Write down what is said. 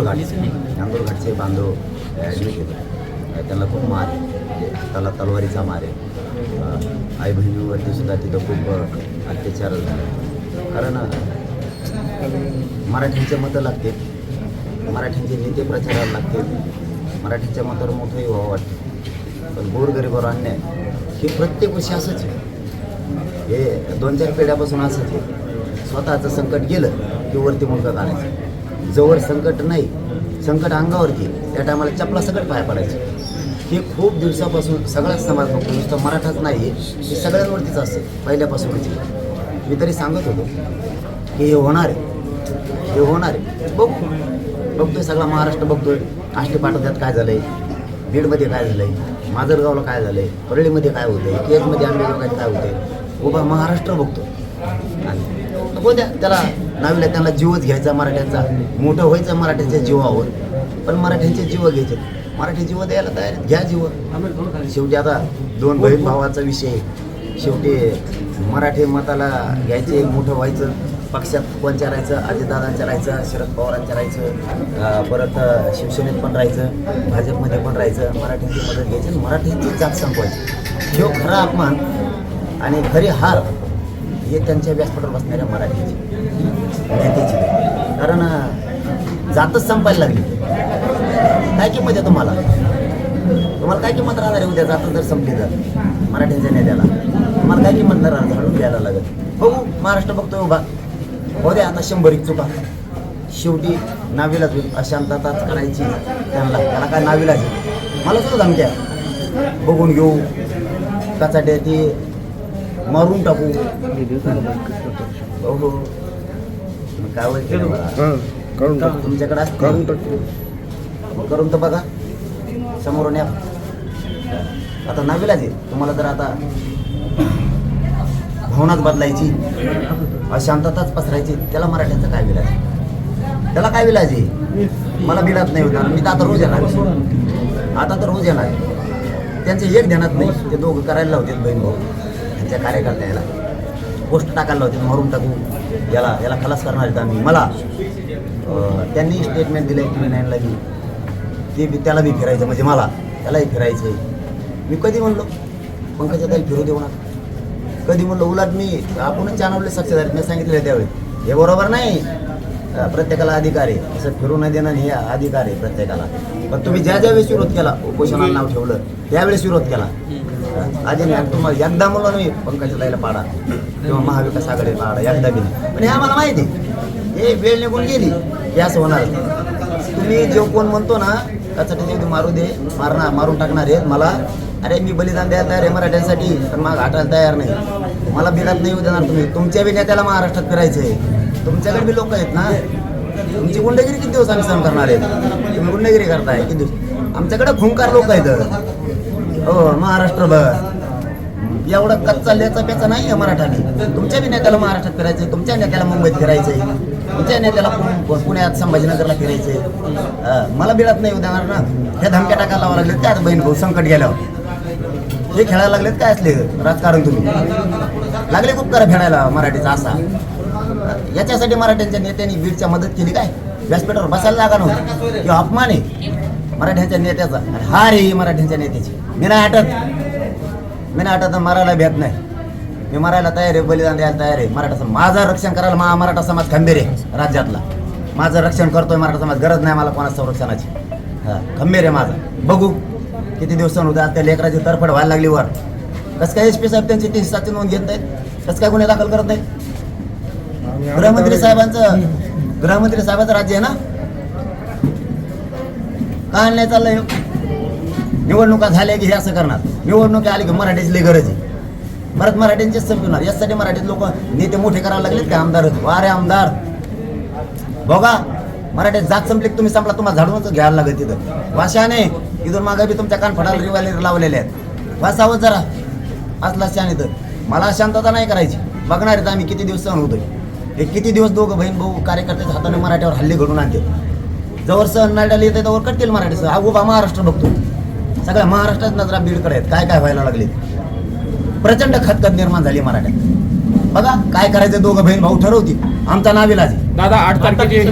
घाट नांदूर घाटचे बांधव ॲडमिट होते त्यांना खूप मार आहे. म्हणजे त्याला तलवारीचा मार आहे. आई बहिणीवरती सुद्धा तिथं खूप अत्याचार झाले कारण मराठ्यांचे मतं लागते. मराठ्यांचे नेते प्रचाराला लागते. मराठ्यांच्या मतावर मोठंही व्हावं वाटतं. पण गोरगरिबावर अन्याय हे प्रत्येक वर्षी असंच आहे. हे दोन चार पिढ्यापासून असंच आहे. स्वतःचं संकट गेलं की वरती मुलगा काढायचं. जवळ संकट नाही संकट अंगावरती त्या टायमाला चपला सकट पाय पडायचं. हे खूप दिवसापासून सगळाच समाज बघतो नुसतं मराठाच नाही हे सगळ्यांवरतीच असतं पहिल्यापासूनच. मी तरी सांगत होतो की हे होणार आहे. हे होणार आहे. बघू बघतोय सगळा महाराष्ट्र बघतोय. आष्टी पाठवत्यात काय झालंय? बीडमध्ये काय झालंय? माजलगावला काय झालंय? परळीमध्ये काय होतंय? केजमध्ये आंबेगाव काय होतंय? उभा महाराष्ट्र बघतो आणि हो द्या त्याला नावीला त्यांना जीवच घ्यायचा मराठ्यांचा. मोठं व्हायचं मराठ्यांच्या जीवावर. पण मराठ्यांचे जीव घ्यायचे. मराठी जीव द्यायला तयार घ्या जीव. शेवटी आता दोन बहीण भावाचा विषय शेवटी मराठी मताला घ्यायचे मोठं व्हायचं. पक्षात कोणच्या राहायचं? अजितदादांच्या राहायचं शरद पवारांच्या राहायचं. परत शिवसेनेत पण राहायचं. भाजपमध्ये पण राहायचं. मराठ्यांची मदत घ्यायची मराठीची जात संपवायची. जो खरा अपमान आणि खरी हार हे त्यांच्या व्यासपीठावर बसणाऱ्या मराठीची. नेत्याची. कारण जातच संपायला लागली. काय किंमत आहे तुम्हाला? तुम्हाला काय किंमत राहणार आहे उद्या? जातच जर संपली तर. मराठींच्या नेत्याला. तुम्हाला काय किंमत राहणार झाडून द्यायला लागत बघू महाराष्ट्र बघतोय उभा. हो द्या आता शंभर एक चुका. शेवटी नावीलाच होईल. अशांतताच करायची. त्यांना त्याला काय नावीलाच मला सुद्धा धमक्या. बघून घेऊ. कचाट्या ती मारून टाकू. हो हो मग काय टाक. तुमच्याकडे टाकतो मग करून तर बघा. समोरून या. आता नवीलाच आहे. तुम्हाला जर आता भावनाच बदलायची. अशांतताच पसरायची. त्याला मराठ्यांचं काय विलाज त्याला काय विलाज आहे? मला बिलात नाही होणार. मी तर आता रोज येणार आता तर रोज येणार त्यांचे एक ध्यानात नाही. ते दोघं करायला लावतात बहीण भाऊ. त्यांच्या कार्यकर्त्याला. पोस्ट टाकायला होती मारून टाकू. याला याला खलास करणार आहेत आम्ही. मला त्यांनी स्टेटमेंट दिलं की नाईनला की ते बी त्याला बी फिरायचं म्हणजे मला त्यालाही फिरायचं आहे मी कधी म्हणलो? पंकजा त्याला फिरू देऊ नका. कधी म्हणलो उलट मी आपणच चानवले सक्सेस आहेत. मी सांगितलं त्यावेळी. हे बरोबर नाही. प्रत्येकाला अधिकार आहे. असं फिरू न देणं हे अधिकार आहे प्रत्येकाला. पण तुम्ही ज्या ज्या वेळेस विरोध केला उपोषणाला नाव ठेवलं त्यावेळेस विरोध केला. आधी नाही तुम्हाला एकदा म्हणलो नाही पंकजा ताईला पाडा. किंवा महाविकास आघाडी पाडा एकदा बी पण हे आम्हाला माहिती आहे. हे वेळ निघून गेली हे असं होणार तुम्ही जो कोण म्हणतो ना त्यासाठी ते मारू दे मारणार मारून टाकणार आहे मला. अरे मी बलिदान द्यायला तयार आहे मराठ्यांसाठी पण मग हटायला तयार नाही. मला बिघात नाही देणार तुम्ही. तुमच्या बी नेत्याला महाराष्ट्रात फिरायचं आहे. तुमच्याकडे बी लोक आहेत ना. तुमची गुंडगिरी किती दिवस आम्ही सहन करणार आहेत? तुम्ही गुंडगिरी करताय किती दिवस? आमच्याकडे खुंकार लोक आहेत. हो महाराष्ट्रभर एवढा कच्चा लेचा पेचा नाही आहे मराठाने तुमच्या बी नेत्याला महाराष्ट्रात फिरायचंय तुमच्या नेत्याला मुंबईत फिरायचंय तुमच्या नेत्याला पुण्यात संभाजीनगरला फिरायचंय. मला बिळत नाही देणार ना. ह्या धमक्या टाकायला लावा लागले त्यात बहीण भाऊ संकट गेल्यावर? हे खेळायला लागलेत काय असले? राजकारण तुम्ही. लागले खूप करा खेळायला मराठीचा असा. याच्यासाठी मराठ्यांच्या नेत्यांनी बीडच्या मदत केली काय? व्यासपीठावर बसायला लागा नव्हतं. किंवा अपमान आहे. मराठ्यांच्या नेत्याचा हार आहे ही मराठ्यांच्या नेत्याची. मी नाही हटत. मी नाही हटत मरायला भेट नाही. मी मरायला तयार आहे बलिदान द्यायला तयार आहे. मराठा माझं रक्षण करायला मा मराठा समाज खंबीर आहे राज्यातला. माझं रक्षण करतोय मराठा समाज गरज नाही मला कोणा संरक्षणाची. हा खंबीर आहे माझा. बघू किती दिवसांनी उद्या त्या लेकराची तरफड व्हायला लागली वर. कसं काय एस पी साहेब त्यांची तीन साथी नोंद घेत नाहीत? कसं काय गुन्हे दाखल करत नाहीत? गृहमंत्री साहेबांचं गृहमंत्री साहेबांचं राज्य आहे ना? काय नाही चाललंय निवडणुका झाल्या की हे असं करणार. निवडणुका आली की मराठीची लई गरज आहे. परत मराठ्यांचेच संपवणार यासाठी मराठीत लोक नेते मोठे करायला लागलेत का आमदार? वारे आमदार. बघा मराठीत जात संपली तुम्ही संपला तुम्हाला झाडूनच घ्यायला लागेल तिथं. वाशाने इथून मागे बी तुमच्या कानफडाला रिवाले लावलेले आहेत. वासावं जरा. असला शान तर मला शांतता नाही करायची. बघणार आहेत आम्ही किती दिवस सहन होतोय. हे किती दिवस दोघं बहीण भाऊ कार्यकर्त्याच्या हाताने मराठीवर हल्ले घडून आणते जवळ सहन नाडाला येते तवर करतील मराठी हा उभा महाराष्ट्र बघतो. सगळ्या महाराष्ट्रात नजरा बीडकडे आहेत. काय काय व्हायला लागले प्रचंड खतखत निर्माण झाली मराठ्यात. बघा काय करायचं दोघं बहीण भाऊ ठरवतील. आमचा नाविलाज दादा आठ तारखेची